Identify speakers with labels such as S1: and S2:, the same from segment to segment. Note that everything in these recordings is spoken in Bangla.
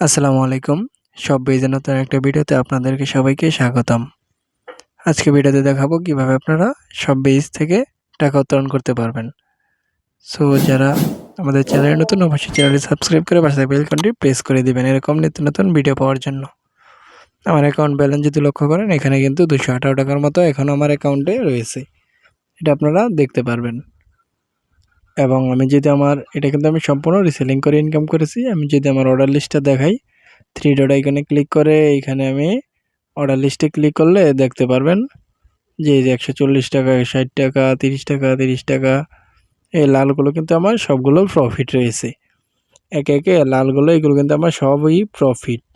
S1: আসসালামু আলাইকুম। সব বেজে নতুন একটা ভিডিওতে আপনাদেরকে সবাইকে স্বাগতম। আজকে ভিডিওতে দেখাবো কীভাবে আপনারা সব বেজ থেকে টাকা উত্তোলন করতে পারবেন। সো, যারা আমাদের চ্যানেলে নতুন, অবশ্যই চ্যানেলটি সাবস্ক্রাইব করে পাশে বেলকনটি প্রেস করে দিবেন এরকম নিত্য নতুন ভিডিও পাওয়ার জন্য। আমার অ্যাকাউন্ট ব্যালেন্স যদি লক্ষ্য করেন, এখানে কিন্তু দুশো আঠারো টাকার মতো এখনও আমার অ্যাকাউন্টে রয়েছে। এটা আপনারা দেখতে পারবেন। এবং আমি যদি আমার, এটা কিন্তু আমি সম্পূর্ণ রিসেলিং করে ইনকাম করেছি, আমি যদি আমার অর্ডার লিস্টটা দেখাই থ্রি ডট আইকনে ক্লিক করে এইখানে আমি অর্ডার লিস্টে ক্লিক করলে দেখতে পারবেন যে এই যে একশো চল্লিশ টাকা, ষাট টাকা, তিরিশ টাকা তিরিশ টাকা, এই লালগুলো কিন্তু আমার সবগুলো প্রফিট রয়েছে। একে একে লালগুলো, এগুলো কিন্তু আমার সবই প্রফিট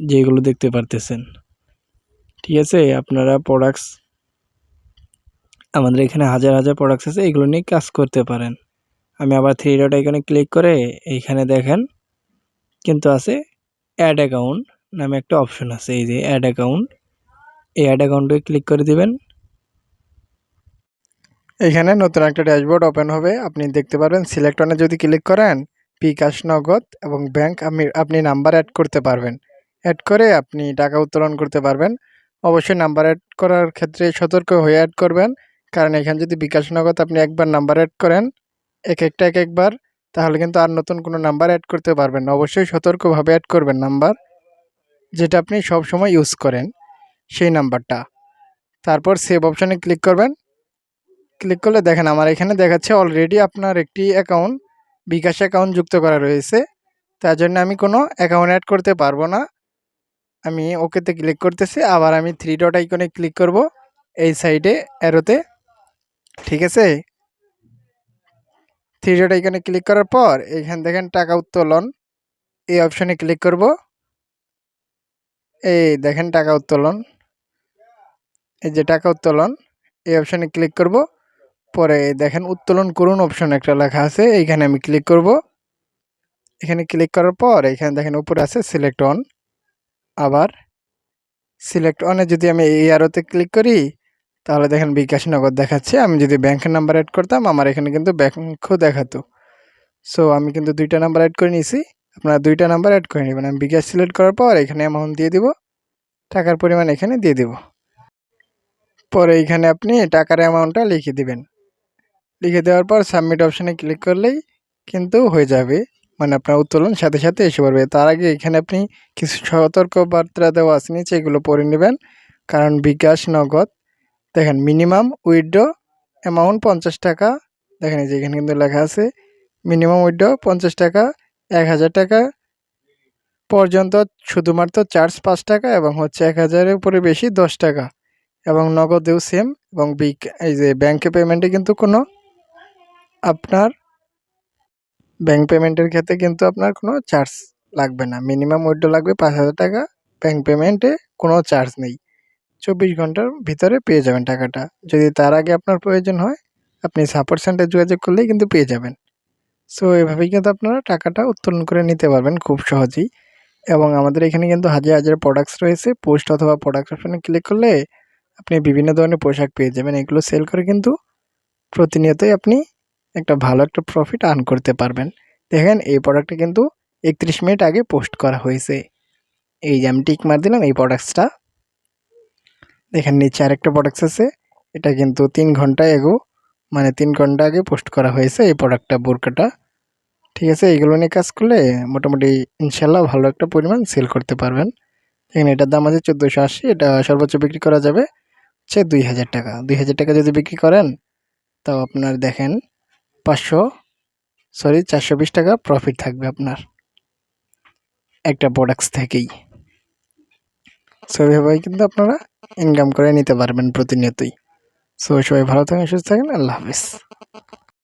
S1: যেগুলো দেখতে পারতেছেন। ঠিক আছে, আপনারা প্রোডাক্টস আমাদের এখানে হাজার হাজার প্রোডাক্টস আছে, এগুলো নিয়ে কাজ করতে পারেন। আমি আবার থ্রি ডট এখানে ক্লিক করে এইখানে দেখেন, কিন্তু আছে অ্যাড অ্যাকাউন্ট নামে একটা অপশন আছে, এই যে অ্যাড অ্যাকাউন্ট এই অ্যাড অ্যাকাউন্টে ক্লিক করে দিবেন। এখানে নতুন একটা ড্যাশবোর্ড ওপেন হবে, আপনি দেখতে পারবেন সিলেক্ট অনে যদি ক্লিক করেন, বিকাশ, নগদ এবং ব্যাংক আমি আপনি নাম্বার অ্যাড করতে পারবেন। অ্যাড করে আপনি টাকা উত্তোলন করতে পারবেন। অবশ্যই নাম্বার অ্যাড করার ক্ষেত্রে সতর্ক হয়ে অ্যাড করবেন। কারণ এখানে যদি বিকাশ নগদ আপনি একবার নাম্বার অ্যাড করেন, এক একটা এক একবার, তাহলে কিন্তু আর নতুন কোনো নাম্বার অ্যাড করতে পারবেন না। অবশ্যই সতর্কভাবে অ্যাড করবেন নাম্বার যেটা আপনি সব সময় ইউজ করেন, সেই নাম্বারটা। তারপর সেভ অপশানে ক্লিক করবেন। ক্লিক করলে দেখেন আমার এখানে দেখাচ্ছে অলরেডি আপনার একটি অ্যাকাউন্ট বিকাশ অ্যাকাউন্ট যুক্ত করা রয়েছে। তার জন্য আমি কোনো অ্যাকাউন্ট অ্যাড করতে পারব না। আমি ওকেতে ক্লিক করতেছি, আবার আমি থ্রি ডট আইকনে ক্লিক করব, এই সাইডে অ্যারোতে ঠিক আছে? থ্রি ডট আইকনে ক্লিক করার পর, এখানে দেখেন টাকা উত্তোলন। এই অপশানে ক্লিক করব। এই দেখেন টাকা উত্তোলন। এই যে টাকা উত্তোলন, এই অপশানে ক্লিক করব। পরে দেখেন উত্তোলন করুন অপশন একটা লেখা আছে, এইখানে আমি ক্লিক করব। এখানে ক্লিক করার পর, এখানে দেখেন উপরে আছে সিলেক্ট অন আবার সিলেক্ট অনে যদি আমি এই আরোতে ক্লিক করি তাহলে দেখেন বিকাশ নগদ দেখাচ্ছে। আমি যদি ব্যাংকের নাম্বার অ্যাড করতাম, আমার এখানে কিন্তু ব্যাংকও দেখাতো। সো আমি কিন্তু দুইটা নাম্বার অ্যাড করে নিয়েছি। আপনারা দুইটা নাম্বার অ্যাড করে নেবেন। আমি বিকাশ সিলেক্ট করার পর এখানে অ্যামাউন্ট দিয়ে দিব। টাকার পরিমাণ এখানে দিয়ে দিব। পরে এইখানে আপনি টাকার অ্যামাউন্টটা লিখে দিবেন। লিখে দেওয়ার পর সাবমিট অপশানে ক্লিক করলেই কিন্তু হয়ে যাবে। মানে আপনার উত্তোলন সাথে সাথে এসে পড়বে। তার আগে এখানে আপনি কিছু সতর্কবার্তা দেওয়া আছে। নিচে এগুলো পড়ে নেবেন। কারণ বিকাশ নগদ দেখেন মিনিমাম উইড্রো অ্যামাউন্ট পঞ্চাশ টাকা। দেখেন, এই যে এখানে কিন্তু লেখা আছে মিনিমাম উইড্রো পঞ্চাশ টাকা, এক হাজার টাকা পর্যন্ত শুধুমাত্র চার্জ পাঁচ টাকা এবং হচ্ছে এক হাজারের উপরে বেশি দশ টাকা। এবং নগদেও সেম এবং বিক এই যে ব্যাংকে পেমেন্টে কিন্তু কোনো আপনার ব্যাংক পেমেন্টের ক্ষেত্রে কিন্তু আপনার কোনো চার্জ লাগবে না। মিনিমাম উইড্রো লাগবে পাঁচ হাজার টাকা ব্যাংক পেমেন্টে কোনো চার্জ নেই। চব্বিশ ঘণ্টার ভিতরে পেয়ে যাবেন টাকাটা। যদি তার আগে আপনার প্রয়োজন হয়, আপনি সাপোর্ট সেন্টার যোগাযোগ করলেই কিন্তু পেয়ে যাবেন। সো এভাবেই কিন্তু আপনারা টাকাটা উত্তোলন করে নিতে পারবেন খুব সহজেই। এবং আমাদের এখানে কিন্তু হাজার হাজার প্রোডাক্টস রয়েছে। পোস্ট অথবা প্রোডাক্ট অপশানে ক্লিক করলে আপনি বিভিন্ন ধরনের পোশাক পেয়ে যাবেন। এগুলো সেল করে কিন্তু প্রতিনিয়তই আপনি একটা ভালো একটা প্রফিট আর্ন করতে পারবেন। দেখেন, এই প্রোডাক্টটা কিন্তু একত্রিশ মিনিট আগে পোস্ট করা হয়েছে। এই যে আমি টিক মার দিলাম, এই প্রোডাক্টসটা দেখেন নিচে আরেকটা প্রোডাক্টস আছে। এটা কিন্তু তিন ঘণ্টা এগো মানে তিন ঘণ্টা আগে পোস্ট করা হয়েছে এই প্রোডাক্টটা বোরকাটা। ঠিক আছে, এইগুলো নিয়ে কাজ করলে মোটামুটি ইনশাল্লাহ ভালো একটা পরিমাণ সেল করতে পারবেন। এখানে এটার দাম আছে চোদ্দোশো আশি, এটা সর্বোচ্চ বিক্রি করা যাবে হচ্ছে দুই হাজার টাকা। দুই হাজার টাকা যদি বিক্রি করেন তাও আপনার দেখেন পাঁচশো সরি চারশো বিশ টাকা প্রফিট থাকবে আপনার। একটা প্রোডাক্টস থেকেই। সো এভাবেই কিন্তু আপনারা ইনকাম করে নিতে পারবেন প্রতিনিয়তই। সো সবাই ভালো থাকেন সুস্থ থাকেন আল্লাহ হাফিজ।